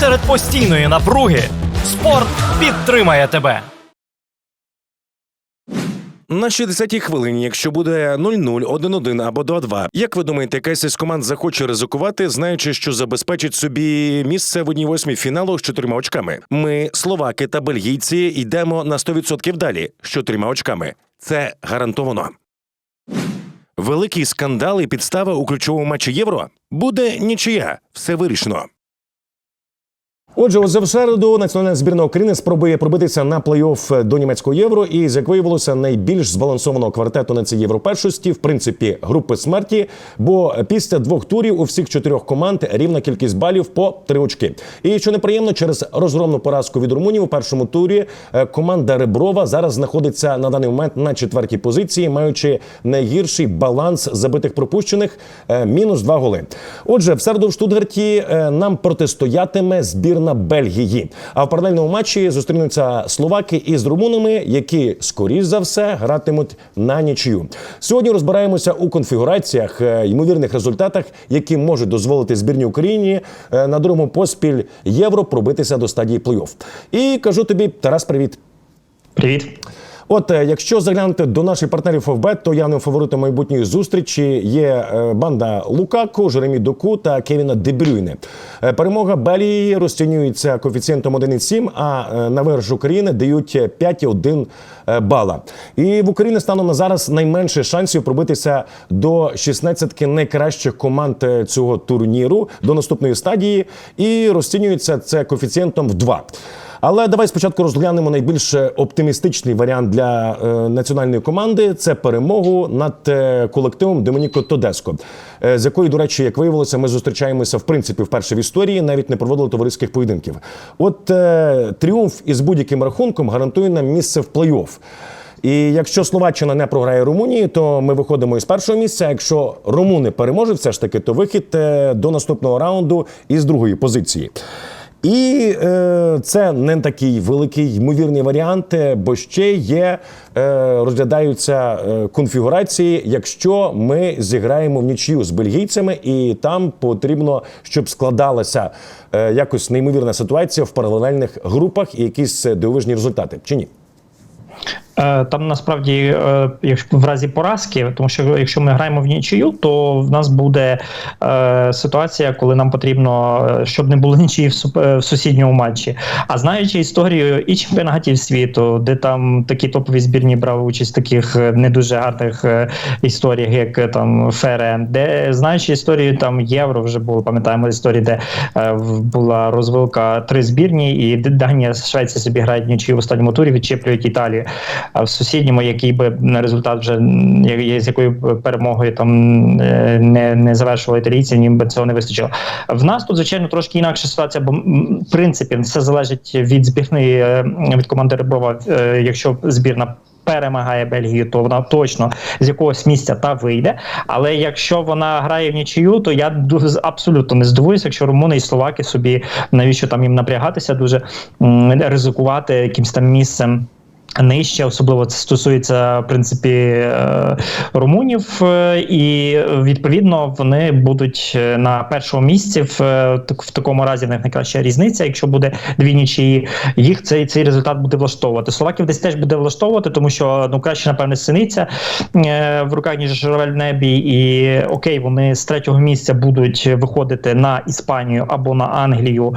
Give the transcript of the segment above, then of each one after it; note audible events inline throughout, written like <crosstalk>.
серед постійної напруги спорт підтримає тебе. На 60-й хвилині, якщо буде 0-0, 1-1 або 2-2, як ви думаєте, якась із команд захоче ризикувати, знаючи, що забезпечить собі місце в одній восьмій фіналу з чотирма очками? Ми, словаки та бельгійці, йдемо на 100% далі з чотирма очками. Це гарантовано. Великий скандал і підстава у ключовому матчі євро буде нічия. Все вирішено. Отже, ось в середу національна збірна України спробує пробитися на плей-офф до німецького євро. І як виявилося, найбільш збалансованого квартету на цій європершості, в принципі, групи смерті. Бо після двох турів у всіх чотирьох команд рівна кількість балів по три очки. І що неприємно, через розгромну поразку від румунів у першому турі е, команда Реброва зараз знаходиться на даний момент на четвертій позиції, маючи найгірший баланс забитих пропущених е, мінус два голи. Отже, в середу в Штутгарті е, нам протистоятиме збірна Бельгії. А в паралельному матчі зустрінуться словаки із румунами, які скоріш за все гратимуть на нічию. Сьогодні розбираємося у конфігураціях, е, ймовірних результатах, які можуть дозволити збірній Україні е, на другому поспіль євро пробитися до стадії плей-офф. І кажу тобі, Тарас, привіт. Привіт. От е, якщо заглянути до наших партнерів ФБ, то явним фаворитом майбутньої зустрічі є е, банда Лукако, Жеремі Доку та Кевіна Дебрюйне. Е, Перемога Белії розцінюється коефіцієнтом 1,7, а на виграш України дають 5,1 е, бала. І в Україні станом на зараз найменше шансів пробитися до 16 найкращих команд е, цього турніру до наступної стадії, і розцінюється це коефіцієнтом в 2. Але давай спочатку розглянемо найбільш е, оптимістичний варіант для е, національної команди це перемогу над е, колективом Домініко Тодеско, е, з якою, до речі, як виявилося, ми зустрічаємося в принципі вперше в історії, навіть не проводили товариських поєдинків. От е, тріумф із будь-яким рахунком гарантує нам місце в плей-офф. І якщо Словаччина не програє Румунії, то ми виходимо із першого місця. Якщо румуни переможуть, все ж таки, то вихід е, до наступного раунду із другої позиції. І е, це не такий великий ймовірний варіант, е, бо ще є, е, розглядаються е, конфігурації, якщо ми зіграємо в нічию з бельгійцями, і там потрібно, щоб складалася е, якось неймовірна ситуація в паралельних групах і якісь е, дивовижні результати, чи ні? Е, Там насправді, е, якщо в разі поразки, тому що якщо ми граємо в нічию, то в нас буде е, ситуація, коли нам потрібно, щоб не було <laughs> нічиї в, сусідньому матчі. А знаючи історію і чемпіонатів світу, де там такі топові збірні брали участь в таких не дуже гарних історіях, як там ФРН, де знаючи історію там євро, вже було пам'ятаємо історії, де була розвилка три збірні, і Данія Швеція собі грають нічию в останньому турі, відчеплюють Італію. А в сусідньому, який би на результат вже з якою перемогою там е, не, не завершували італійці, ніби цього не вистачило. В нас тут, звичайно, трошки інакша ситуація, бо в принципі все залежить від збірної е, від команди Риброва. Е, Якщо збірна. Перемагає Бельгію, то вона точно з якогось місця та вийде. Але якщо вона грає в нічию, то я абсолютно не здивуюся, якщо румуни і словаки собі навіщо там їм напрягатися, дуже ризикувати якимось там місцем. Нижче, особливо це стосується в принципі е, румунів, е, і відповідно вони будуть е, на першому місці. В, в такому разі в них найкраща різниця. Якщо буде дві нічиї, їх цей цей результат буде влаштовувати. Словаків десь теж буде влаштовувати, тому що ну краще, напевне, синиця в руках ніж журавель в небі. І окей, вони з третього місця будуть виходити на Іспанію або на Англію,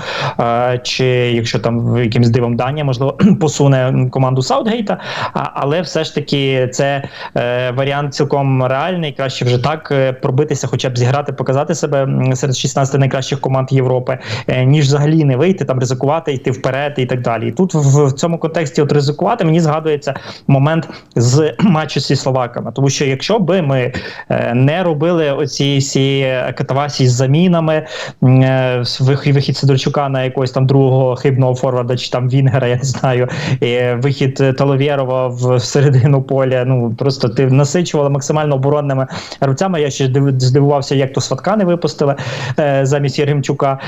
чи якщо там якимсь дивом Данія можливо <clears throat> посуне команду Саутгейта. Але все ж таки це е, варіант цілком реальний. Краще вже так е, пробитися, хоча б зіграти, показати себе серед 16 найкращих команд Європи, е, ніж взагалі не вийти там, ризикувати, йти вперед і так далі. І тут в, в цьому контексті от ризикувати мені згадується момент з <clears throat> матчу зі словаками, тому що якщо би ми е, не робили оці всі катавасії з замінами, е, вихід Сидорчука на якогось там другого хибного форварда чи там Вінгера, я не знаю, е, вихід Таловєрова в середину поля. Ну просто ти насичувала максимально оборонними гравцями. Я ще здивувався, як то сватка не випустили е, замість Єргемчука.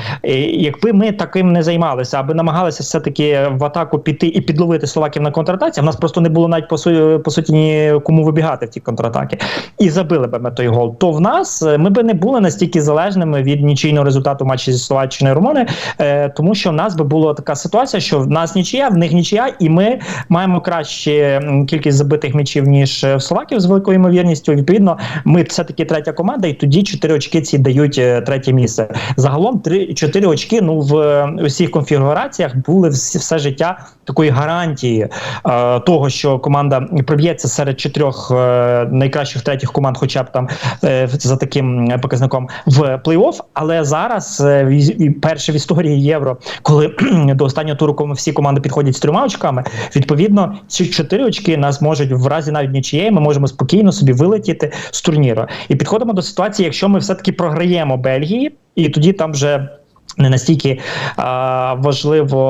Якби ми таким не займалися, аби намагалися все-таки в атаку піти і підловити словаків на контратаці, в нас просто не було навіть по, су- по суті ні кому вибігати в ті контратаки. І забили б ми той гол. То в нас е, ми би не були настільки залежними від нічийного результату матчі зі Словаччиною Румуни, е, тому що в нас би була така ситуація, що в нас нічия, в них нічия, і ми маємо краще кількість забитих м'ячів, ніж е, в Словаків з великою ймовірністю. Відповідно, ми все-таки третя команда, і тоді чотири очки ці дають е, третє місце. Загалом три чотири очки. Ну в е, усіх конфігураціях були все життя такої гарантії е, того, що команда проб'ється серед чотирьох е, найкращих третіх команд, хоча б там е, за таким показником в плей-офф. Але зараз е, перше в історії євро, коли <clears throat> до останнього туру всі команди підходять з трьома очками. Відповідно, ці чотири очки нас можуть в разі навіть нічиєї, ми можемо спокійно собі вилетіти з турніру. І підходимо до ситуації, якщо ми все таки програємо Бельгії, і тоді там вже. Не настільки а, важливо,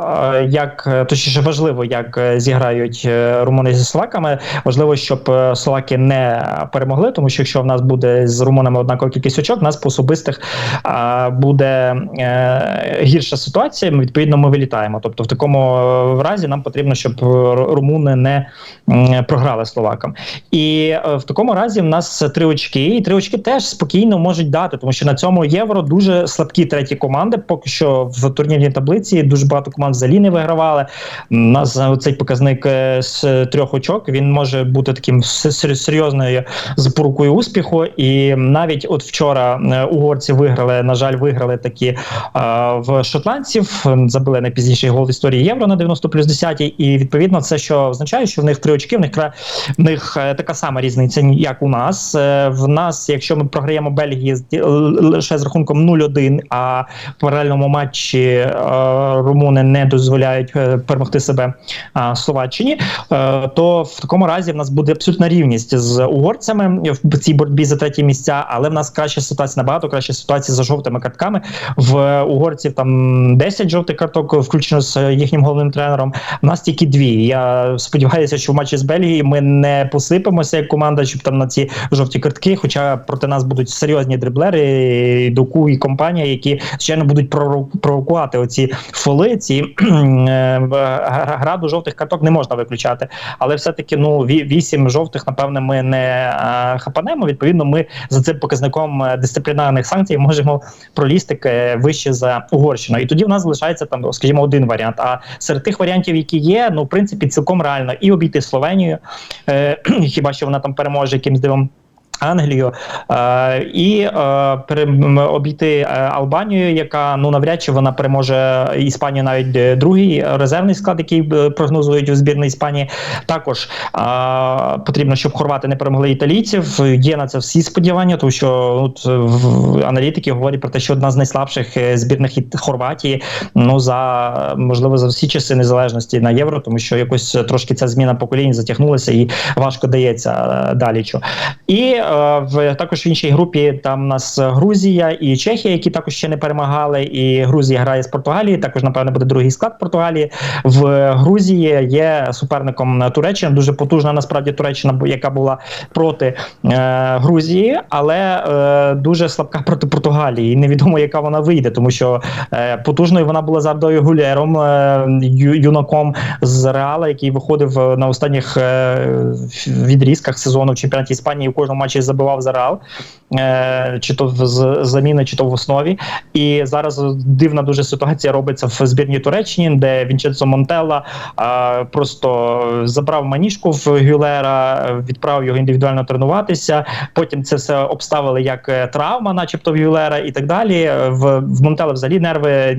а, як точніше важливо, як е, зіграють е, румуни зі словаками. Важливо, щоб е, словаки не перемогли, тому що якщо в нас буде з румунами однакова кількість очок, в нас по особистих а, буде е, гірша ситуація. Ми відповідно ми вилітаємо. Тобто, в такому е, разі нам потрібно, щоб е, румуни не програли словакам. І е, в такому разі в нас три очки, і три очки теж спокійно можуть дати, тому що на цьому євро дуже слабкі треті команди. Поки що в турнірній таблиці дуже багато команд взагалі не вигравали. У нас цей показник е, з трьох очок він може бути таким серйозною запорукою успіху. І навіть от вчора е, угорці виграли, на жаль, виграли такі е, в шотландців. Забили найпізніший гол в історії євро на 90 плюс 10. І відповідно це що означає, що в них три очки, в них в них така сама різниця, як у нас. В нас, якщо ми програємо Бельгії лише з рахунком 0-1, а в паралельному матчі е, румуни не дозволяють е, перемогти себе е, Словаччині, то в такому разі в нас буде абсолютна рівність з угорцями в цій боротьбі за треті місця, але в нас краща ситуація, набагато краща ситуація за жовтими картками. В угорців там 10 жовтих карток, включно з їхнім головним тренером. У нас тільки дві. Я сподіваюся, що в матчі з Бельгією ми не посипемося як команда, щоб там на ці жовті картки. Хоча проти нас будуть серйозні дриблери, і доку і компанія, які звичайно будуть провокувати оці фоли. Ці е, в- граду жовтих карток не можна виключати. Але все-таки ну вісім жовтих, напевне, ми не е, хапанемо. Відповідно, ми за цим показником е, дисциплінарних санкцій можемо пролізти е, вище за Угорщину. І тоді в нас залишається там, скажімо, один варіант. А серед тих варіантів, які є, ну в принципі, цілком реально і обійти Словенію, е, <clears throat> хіба що вона там переможе якимсь дивом. Англію е, і е, обійти е, Албанію, яка ну навряд чи вона переможе Іспанію навіть другий резервний склад, який прогнозують у збірної Іспанії. Також потрібно, щоб хорвати не перемогли італійців. Є на це всі сподівання, тому що от, аналітики говорять про те, що одна з найслабших збірних Хорватії ну за можливо за всі часи незалежності на євро, тому що якось трошки ця зміна поколінь затягнулася і важко дається далі. І в також в іншій групі там у нас Грузія і Чехія, які також ще не перемагали. І Грузія грає з Португалії. Також напевне буде другий склад Португалії. В Грузії є суперником Туреччина. Дуже потужна насправді Туреччина, яка була проти е, Грузії, але е, дуже слабка проти Португалії. І невідомо, яка вона вийде, тому що е, потужною вона була з Ардою Гулєром, е, юнаком з Реала, який виходив е, на останніх е, відрізках сезону в чемпіонаті Іспанії. У кожному матчі забивав за Реал, е, чи то з заміни, чи то в основі. І зараз дивна дуже ситуація робиться в збірній Туреччині, де Вінченцо Монтелла е, просто забрав маніжку в Гюлера, відправив його індивідуально тренуватися. Потім це все обставили як е, травма, начебто в Гюлера, і так далі. В, в Монтелла взагалі нерви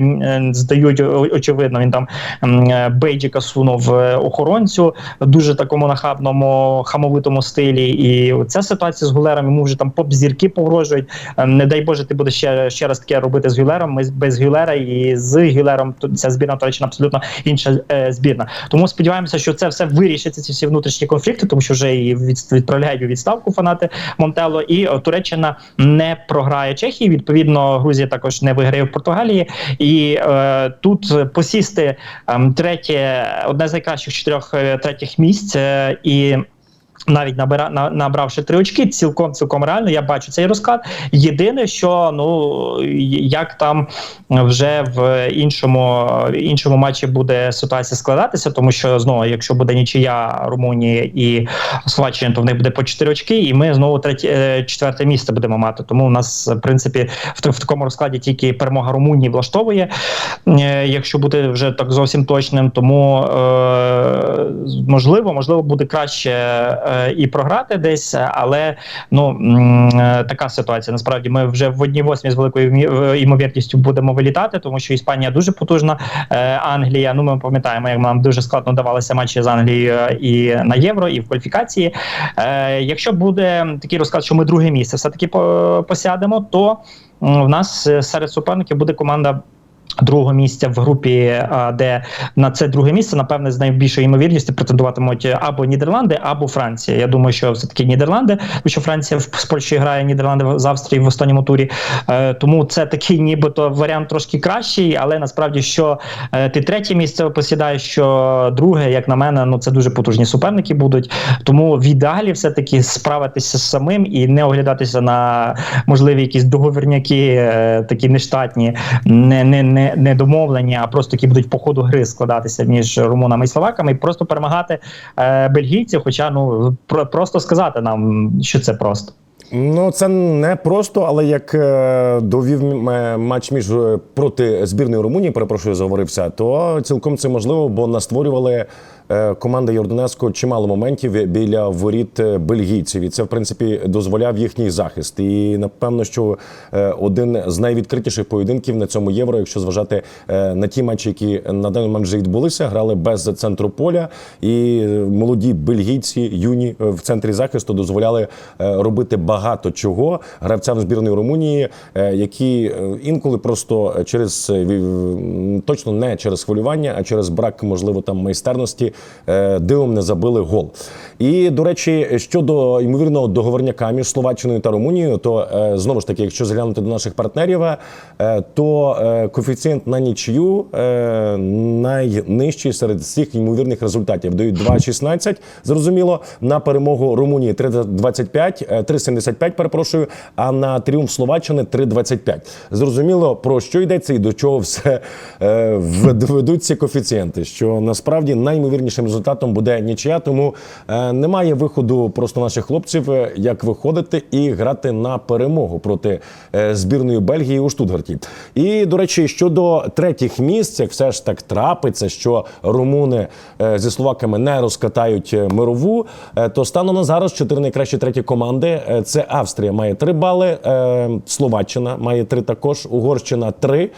здають очевидно. Він там м, бейджика сунув охоронцю дуже такому нахабному хамовитому стилі. І ця ситуація з Гулером, йому вже там поп-зірки погрожують. Е, Не дай Боже, ти будеш ще, ще раз таке робити з Гюлером. Ми без Гюлера і з Гюлером тут ця збірна Туреччина абсолютно інша е, збірна. Тому сподіваємося, що це все вирішиться, ці всі внутрішні конфлікти, тому що вже і від, відправляють у відставку фанати Монтело. І о, Туреччина не програє Чехії. Відповідно, Грузія також не виграє в Португалії. І е, тут посісти ем, третє, одне з найкращих чотирьох е, третіх місць. е, і навіть набира, на, набравши три очки, цілком цілком реально. Я бачу цей розклад. Єдине, що ну як там вже в іншому іншому матчі буде ситуація складатися, тому що знову, якщо буде нічия Румунії і Словаччини, то в них буде по 4 очки, і ми знову третє е, четверте місце будемо мати. Тому у нас в принципі в, в такому розкладі тільки перемога Румунії влаштовує, е, якщо бути вже так зовсім точним. Тому е, можливо, можливо, буде краще е, і програти десь, але ну е, така ситуація. Насправді ми вже в одній восьмій з великою е, ймовірністю будемо вилітати, тому що Іспанія дуже потужна. Е, Англія, ну ми пам'ятаємо, як нам дуже складно давалися матчі з Англією е, і на євро, і в кваліфікації. Е, якщо буде такий розклад, що ми друге місце все таки посядемо, то в нас е, серед суперників буде команда. Другого місця в групі, а, де на це друге місце, напевне, з найбільшою ймовірністю претендуватимуть або Нідерланди, або Франція. Я думаю, що все таки Нідерланди, що Франція в- з Польщею грає Нідерланди з Австрією в останньому турі. Е, тому це такий, нібито варіант трошки кращий, але насправді, що е, ти третє місце посідаєш, що друге, як на мене, ну це дуже потужні суперники будуть. Тому в ідеалі все таки справитися з самим і не оглядатися на можливі якісь договірняки, е, такі нештатні, не, не, не, не домовлення, а просто які будуть по ходу гри складатися між румунами і словаками, і просто перемагати е, бельгійців. Хоча ну про, просто сказати нам, що це просто. Ну, це не просто, але як е, довів матч між е, проти збірної Румунії, перепрошую, заговорився, то цілком це можливо, бо настворювали команда Йорданеско чимало моментів біля воріт е, бельгійців, і це в принципі дозволяв їхній захист. І напевно, що е, один з найвідкритіших поєдинків на цьому євро, якщо зважати е, на ті матчі, які на даний момент вже відбулися, грали без центру поля, і е, молоді бельгійці, юні е, в центрі захисту дозволяли е, робити багато чого гравцям збірної Румунії, е, які е, інколи просто через е, точно не через хвилювання, а через брак, можливо, там майстерності е, дивом не забили гол. І до речі, щодо ймовірного договорняка між Словаччиною та Румунією, то е, знову ж таки, якщо заглянути до наших партнерів, е, то е, коефіцієнт на нічию е, найнижчий серед всіх ймовірних результатів. Дають 2,16, зрозуміло, на перемогу Румунії 3,25, е, 3,75, перепрошую, а на тріумф Словаччини 3,25. Зрозуміло, про що йдеться і до чого все е, ведуть ці коефіцієнти. Що насправді наймовірнішим результатом буде нічия, тому е, немає виходу просто наших хлопців, е, як виходити і грати на перемогу проти е, збірної Бельгії у Штутгарті. І до речі, щодо третіх місць, як все ж так трапиться, що румуни зі словаками не розкатають мирову, то станом на зараз чотири найкращі треті команди. Це Австрія має три бали, Словаччина має три також, Угорщина три.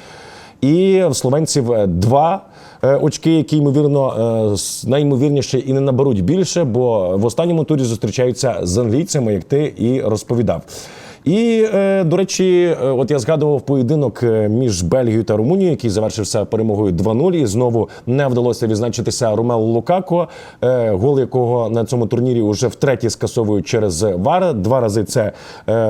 І в словенців е, два е, очки, які ймовірно наймовірніше найімовірніше і не наберуть більше, бо в останньому турі зустрічаються з англійцями, як ти і розповідав. І е, до речі, е, от я згадував поєдинок е, між Бельгією та Румунією, який завершився перемогою 2-0. І знову не вдалося відзначитися Ромелу Лукако, гол якого на цьому турнірі вже втретє скасовують через ВАР. Два рази це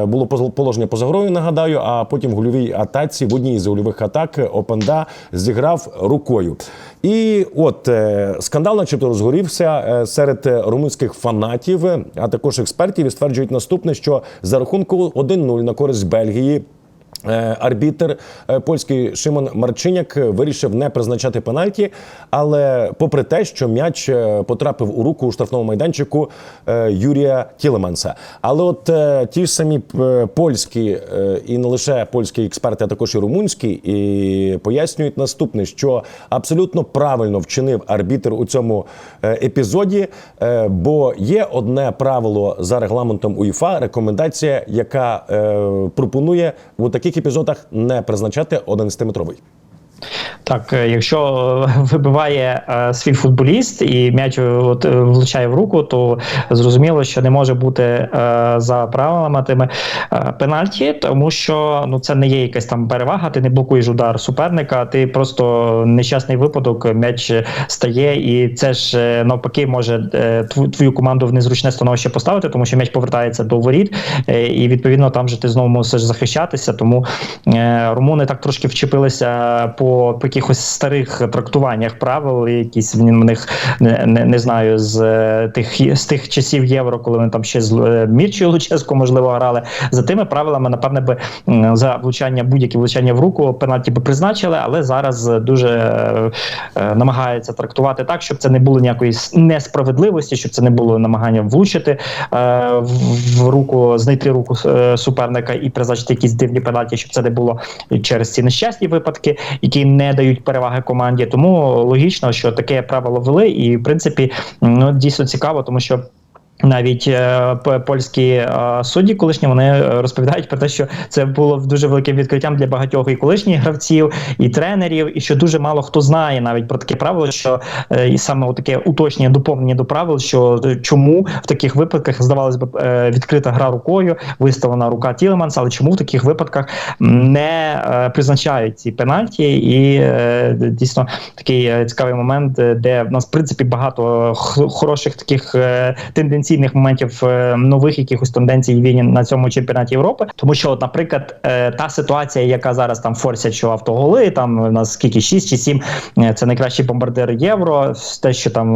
було положення поза грою, нагадаю. А потім в гольовій атаці в одній з гольових атак Опенда зіграв рукою. І от е, скандал, начебто, розгорівся е, серед е, румунських фанатів, а також експертів, і стверджують наступне, що за рахунку 1-0 на користь Бельгії. Е, Арбітер е, польський Шимон Марчиняк е, вирішив не призначати пенальті, але попри те, що м'яч потрапив у руку у штрафному майданчику Юрія Тілеманса. Але от ті ж самі польські і не лише польські експерти, а також і румунські, і пояснюють наступне, що абсолютно правильно вчинив арбітр у цьому епізоді, бо є одне правило за регламентом УЄФА, рекомендація, яка пропонує у таких епізодах не призначати 11-метровий. Так, е, якщо е, вибиває е, свій футболіст і м'яч от, влучає в руку, то зрозуміло, що не може бути за правилами тими пенальті, тому що ну це не є якась там перевага. Ти не блокуєш удар суперника, ти просто нещасний випадок, м'яч стає, і це ж навпаки може твою команду в незручне становище поставити, тому що м'яч повертається до воріт, і відповідно там же ти знову мусиш захищатися. Тому румуни так трошки вчепилися по, по якихось старих трактуваннях правил, якісь в них не, не, не знаю з е, тих з тих часів євро, коли вони там ще з е, Мірчою Луческо, можливо, грали. За тими правилами, напевне, би за влучання будь-які влучання в руку пенальті би призначили, але зараз дуже е, е, намагаються трактувати так, щоб це не було ніякої несправедливості, щоб це не було намагання влучити е, в, руку, знайти руку е, суперника і призначити якісь дивні пенальті, щоб це не було через ці нещасні випадки, які не дають переваги команді. Тому логічно, що таке правило ввели, і в принципі ну дійсно цікаво, тому що. Навіть е, польські е, судді колишні вони е, розповідають про те, що це було дуже великим відкриттям для багатьох і колишніх гравців, і тренерів, і що дуже мало хто знає навіть про таке правило, що е, і саме таке уточнення, доповнення до правил, що е, чому в таких випадках здавалось би е, відкрита гра рукою, виставлена рука Тілеманса, але чому в таких випадках не е, призначають ці пенальті, і е, дійсно такий е, цікавий момент, де в нас в принципі багато хороших таких е, тенденційних моментів е, нових якихось тенденцій війні на цьому чемпіонаті Європи. Тому що, от, наприклад, е, та ситуація, яка зараз там форсять, що автоголи, там у нас скільки 6 чи 7, е, це найкращий бомбардир євро. Те, що там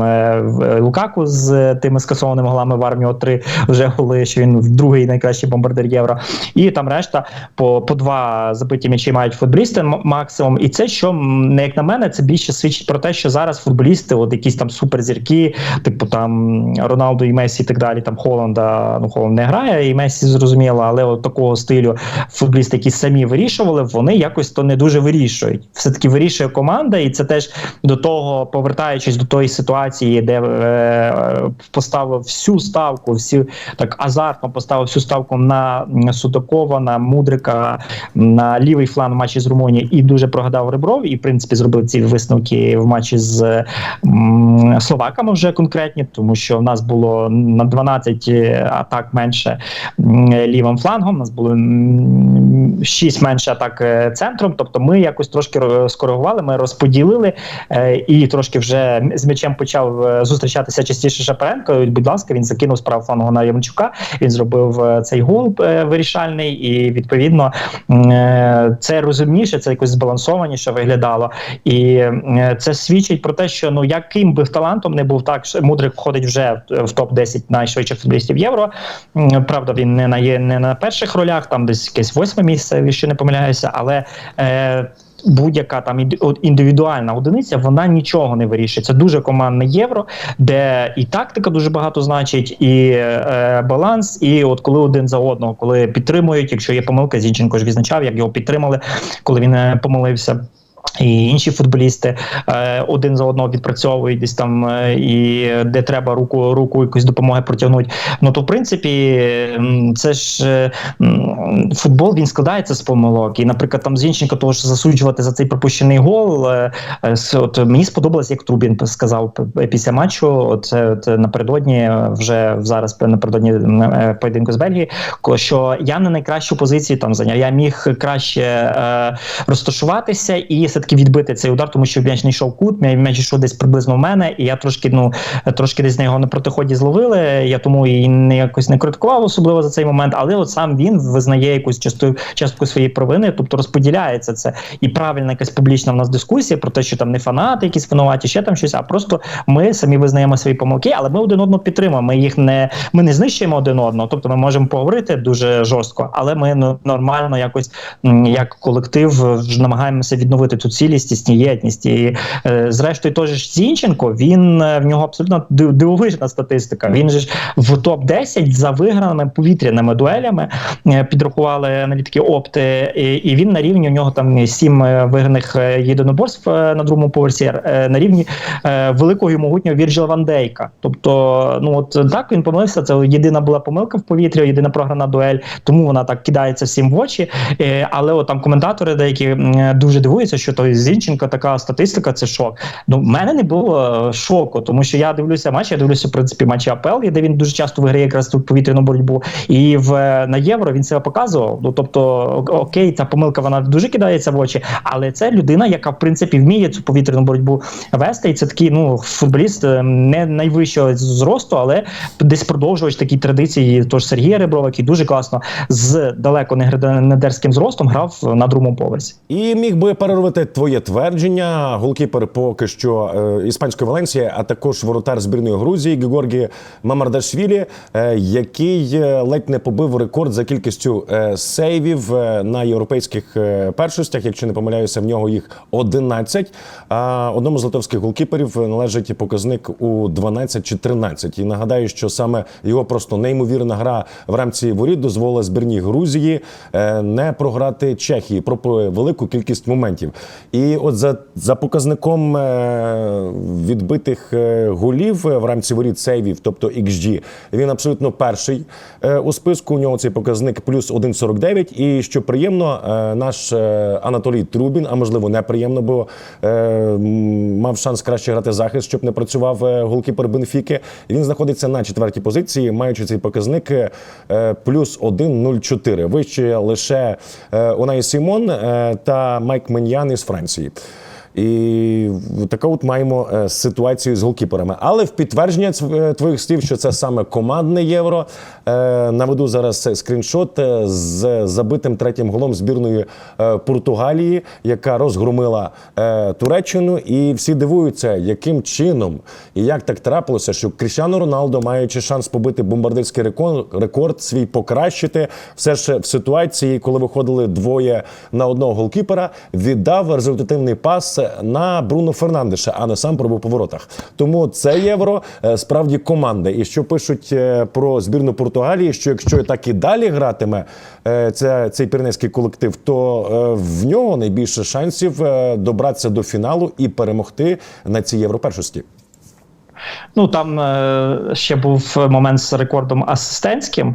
Лукаку з тими скасованими голами в армію 3 вже голи, що він другий найкращий бомбардир євро. І там решта по, по два забиті м'ячі мають футболісти максимум. І це, що не як на мене, це більше свідчить про те, що зараз футболісти, от якісь там суперзірки, типу там Роналду і Месі, і так далі. Там Холланда, ну Холланд не грає, і Месі зрозуміло, але от такого стилю футболісти, які самі вирішували, вони якось то не дуже вирішують. Все таки вирішує команда, і це теж до того, повертаючись до тої ситуації, де е, поставив всю ставку, всі так азартно поставив всю ставку на Судакова, на Мудрика, на лівий фланг в матчі з Румунією і дуже прогадав Ребров. І в принципі зробив ці висновки в матчі з м, словаками вже конкретні, тому що в нас було на 12 атак менше лівим флангом. У нас було 6 менше атак е, центром. Тобто, ми якось трошки ро- скоригували, ми розподілили е, і трошки вже з м'ячем почав е, зустрічатися частіше Шапаренко. Будь ласка, він закинув справа флангу на Ямчука. Він зробив е, цей гол е, вирішальний, і відповідно е, це розумніше, це якось збалансованіше виглядало. І е, це свідчить про те, що ну яким би талантом не був так, що Мудрик входить вже в топ 10 найшвидших футболістів євро. Правда, він не на є не на перших ролях, там десь якесь восьме місце, якщо не помиляюся, але. Е, Будь-яка там індивідуальна одиниця, вона нічого не вирішує. Це дуже командне євро, де і тактика дуже багато значить, і е, баланс. І от коли один за одного, коли підтримують, якщо є помилка, Зінченко ж відзначав, як його підтримали, коли він е, помилився. І інші футболісти е, один за одного відпрацьовують десь там, е, і де треба руку руку якоїсь допомоги протягнути. Ну то в принципі, це ж е, футбол він складається з помилок. І, наприклад, там Зінченко того ж засуджувати за цей пропущений гол. От мені сподобалось, як Трубін сказав після матчу. От, от напередодні вже зараз напередодні поєдинку з Бельгії, що я на найкращу позицію там зайняв. Я міг краще е, розташуватися і все-таки відбити цей удар, тому що м'яч не йшов кут, м'я- м'яч йшов десь приблизно в мене, і я трошки, ну трошки десь на його на протиході зловили. Я тому і не якось не критикував особливо за цей момент, але от сам він визнає якусь часту частку своєї провини, тобто розподіляється це. І правильна якась публічна в нас дискусія про те, що там не фанати, якісь винуваті, ще там щось, а просто ми самі визнаємо свої помилки, але ми один одного підтримуємо. Ми їх не ми не знищуємо один одного. Тобто ми можемо поговорити дуже жорстко, але ми ну, нормально якось як колектив намагаємося відновити цю цілісність і єдність. І е, зрештою, той ж Зінченко, він е, в нього абсолютно дивовижна статистика. Він же ж в топ 10 за виграними повітряними дуелями е, підрахували аналітики опти, і, і він на рівні у нього там сім е, виграних єдиноборств на другому поверсі на рівні великого і могутнього Вірджила Ван Дейка. Тобто, ну от так він помилився. Це єдина була помилка в повітрі, єдина програна дуель, тому вона так кидається всім в очі. Але от там коментатори деякі дуже дивуються, що то Зінченко, така статистика, це шок. Ну, в мене не було е, шоку, тому що я дивлюся матчі, я дивлюся, в принципі, матчі АПЛ, де він дуже часто виграє якраз тут повітряну боротьбу. І в е, на євро він себе показував. Ну тобто, окей, ця помилка вона дуже кидається в очі, але це людина, яка в принципі вміє цю повітряну боротьбу вести. І це такий ну футболіст е, не найвищого зросту, але десь продовжувач такі традиції. Тож Сергій Ребров, який дуже класно з далеко не зростом грав на другому поверсі. І міг би перервати твоє твердження. Голкіпер поки що е, іспанської Валенції, а також воротар збірної Грузії Георгі Мамардашвілі, е, який е, ледь не побив рекорд за кількістю е, сейвів е, на європейських е, першостях. Якщо не помиляюся, в нього їх 11. А одному з литовських голкіперів належить показник у 12 чи 13. І нагадаю, що саме його просто неймовірна гра в рамці воріт дозволила збірній Грузії е, не програти Чехії про велику кількість моментів. І от за, за показником е, відбитих е, голів е, в рамці воріт сейвів, тобто XG, він абсолютно перший у списку. У нього цей показник плюс 1,49. І що приємно, наш Анатолій Трубін, а можливо неприємно, бо мав шанс краще грати захист, щоб не працював голкіпер Бенфіки. Він знаходиться на четвертій позиції, маючи цей показник плюс 1,04. Вище лише Унай Сімон та Майк Меньян із Франції. І така от маємо е, ситуацію з голкіперами. Але в підтвердження е, твоїх слів, що це саме командне євро, наведу зараз скріншот е, з забитим третім голом збірної е, Португалії, яка розгромила е, Туреччину. І всі дивуються, яким чином і як так трапилося, що Кріщано Роналдо, маючи шанс побити бомбардирський рекорд, свій покращити, все ж в ситуації, коли виходили двоє на одного голкіпера, віддав результативний пас на Бруно Фернандеша, а не сам пробив по воротах. Тому це євро е, справді команда. І що пишуть е, про збірну Португалії, що якщо так і далі гратиме е, це, цей пірнейський колектив, то е, в нього найбільше шансів е, добратися до фіналу і перемогти на цій європершості. Ну там е, ще був момент з рекордом асистентським.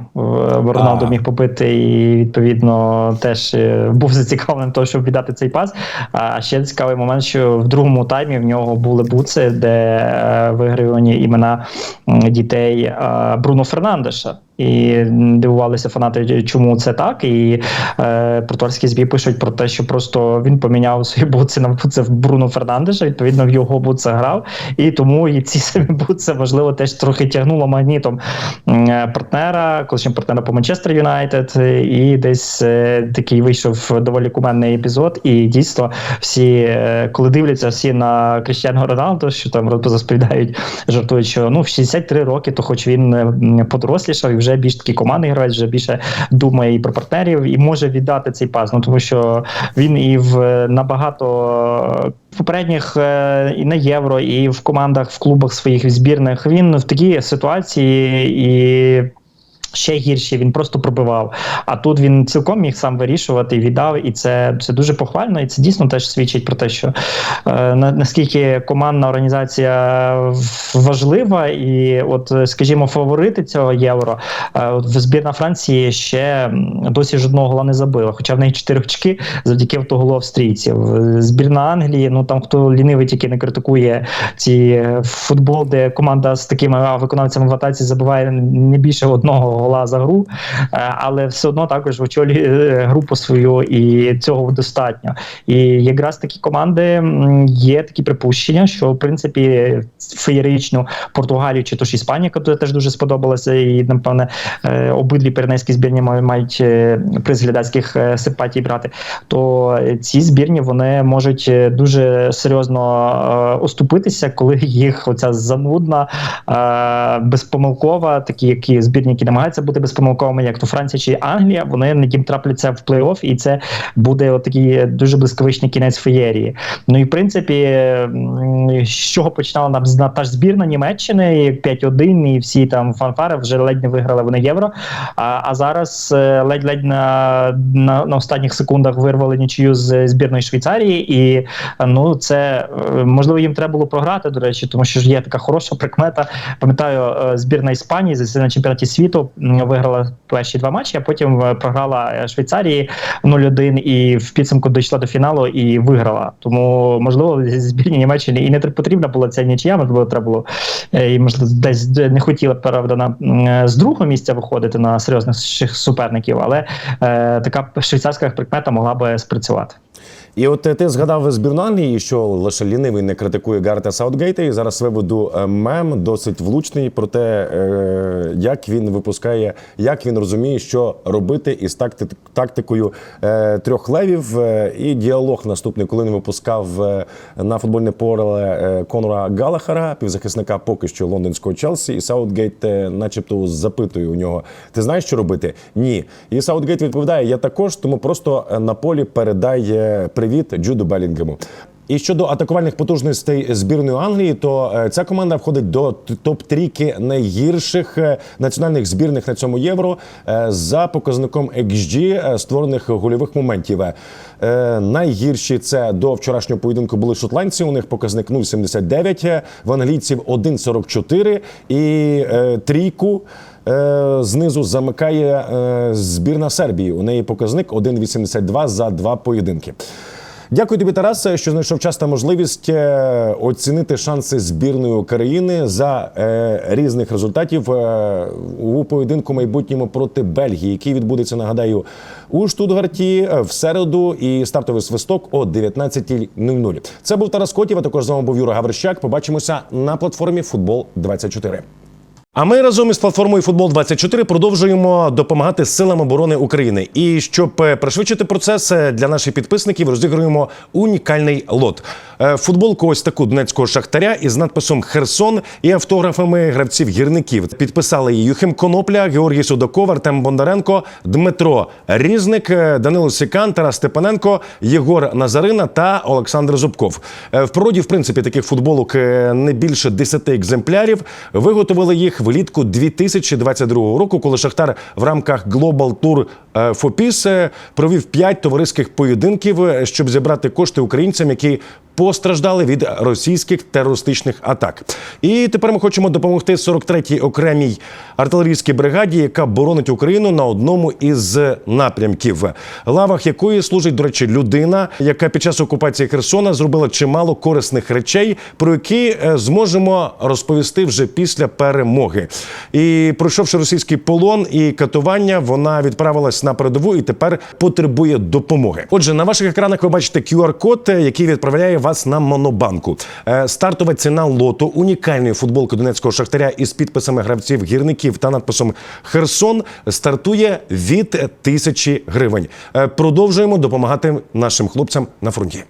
Роналдо міг побити і відповідно теж був зацікавлений тому, щоб віддати цей пас. А ще цікавий момент, що в другому таймі в нього були буци, де е, вигравані імена дітей е, Бруно Фернандеша. І дивувалися фанати, чому це так. І е, португальські ЗМІ пишуть про те, що просто він поміняв свої буци на буци в Бруно Фернандеша. Відповідно, в його буце грав. І тому і ці <laughs> самі буци, можливо, теж трохи тягнуло магнітом е, партнера, колишнього партнера по Манчестер Юнайтед. І десь е, такий вийшов доволі куменний епізод. І дійсно, всі, е, коли дивляться всі на Кріштіану Роналду, що там розповідають, жартують, що ну в 63 роки, то хоч він е, подорослішав і вже більш такий командний гравець, вже більше думає і про партнерів, і може віддати цей пас. Ну тому що він і в е, набагато попередніх е, і на євро, і в командах, в клубах своїх збірних він в такій ситуації і. Ще гірше, він просто пробивав. А тут він цілком міг сам вирішувати віддав, і це, це дуже похвально, і це дійсно теж свідчить про те, що е, наскільки командна організація важлива, і от, скажімо, фаворити цього євро. Е, от збірна Франції ще досі жодного гола не забила, хоча в неї 4 очки завдяки автоголу австрійців. Е, Збірна Англії, ну там хто лінивий тільки не критикує ці е, футбол, де команда з такими виконавцями в атаці забиває не більше одного гола за гру, е, але все одно також очолює е, групу свою, і цього достатньо. І якраз такі команди є такі припущення, що в принципі феєричну Португалію чи то ж Іспанія, яка теж дуже сподобалася, і напевне е, обидві перенеські збірні мають- приз глядацьких симпатій брати. То ці збірні вони можуть дуже серйозно оступитися, коли їх оця занудна, безпомилкова, такі які збірні, які намагаються бути безпомилковими, як то Франція чи Англія, вони їм трапляться в плей-офф, і це буде такий дуже блискавичний кінець феєрії. Ну і в принципі, з чого починала нам та ж збірна Німеччини, 5-1, і всі там фанфари вже ледь не виграли вони євро. А, а зараз е, ледь-ледь на, на, на останніх секундах вирвали нічию з збірної Швейцарії, і е, ну це е, можливо їм треба було програти. До речі, тому що ж є така хороша прикмета. Пам'ятаю, е, збірна Іспанії на чемпіонаті світу виграла перші два матчі, а потім е, програла е, Швейцарії 0-1 і в підсумку дійшла до фіналу і виграла. Тому можливо збірні Німеччини і не тр- потрібна була ця нічия, можливо, треба було е, і можливо десь не хотіла правда на з другого місця виходити на серйозних суперників, але е, така швейцарська прикмета могла би спрацювати. І от е, ти згадав збірну Англії, що лише лінивий не критикує Гарта Саутгейта. І зараз виведу е, мем досить влучний про те, е, як він випускає, як він розуміє, що робити із такти- тактикою трьох левів. І діалог наступний, коли він випускав на футбольне поле Конора Галахара, півзахисника поки що лондонського Челсі, і Саутгейт, начебто, запитує у нього: Ти знаєш, що робити? Ні. І Саутгейт відповідає: Я також, тому просто на полі передай привіт Джуду Белінгему. І щодо атакувальних потужностей збірної Англії, то е, ця команда входить до топ-трійки найгірших е, національних збірних на цьому євро е, за показником XG створених гольових моментів. Найгірші це до вчорашнього поєдинку були шотландці. У них показник 0,79, е, в англійців 1,44 і трійку. Е, Знизу замикає е, збірна Сербії. У неї показник 1,82 за два поєдинки. Дякую тобі, Тарас, що знайшов час та можливість е, оцінити шанси збірної України за різних результатів у поєдинку майбутньому проти Бельгії, який відбудеться, нагадаю, у Штутгарті в середу і стартовий свисток о 19.00. Це був Тарас Котів, а також з вами був Юра Гаврищак. Побачимося на платформі Футбол 24 а ми разом із платформою Футбол 24 продовжуємо допомагати силам оборони України. І щоб е, пришвидшити процес е, для наших підписників, розігруємо унікальний лот. Е, Футболку ось таку донецького шахтаря із надписом Херсон і автографами гравців гірників. Підписали її Юхим Конопля, Георгій Судаков, Артем Бондаренко, Дмитро Різник, Данило Сікан, Тарас Степаненко, Єгор Назарина та Олександр Зубков. В природі, в принципі, таких футболок не більше 10 екземплярів. Виготовили їх влітку 2022 року, коли Шахтар в рамках Global Tour Фопіс е, провів 5 товариських поєдинків, е, щоб зібрати кошти українцям, які постраждали від російських терористичних атак. І тепер ми хочемо допомогти 43-й окремій артилерійській бригаді, яка боронить Україну на одному із напрямків, лавах якої служить, до речі, людина, яка під час окупації Херсона зробила чимало корисних речей, про які е, зможемо розповісти вже після перемоги. І пройшовши російський полон і катування, вона відправилась на передову і тепер потребує допомоги. Отже, на ваших екранах ви бачите QR-код, е, який відправляє вас на монобанку. Е, Стартова ціна лоту унікальної футболки донецького шахтаря із підписами гравців гірників та надписом Херсон стартує від тисячі гривень. Е, Продовжуємо допомагати нашим хлопцям на фронті.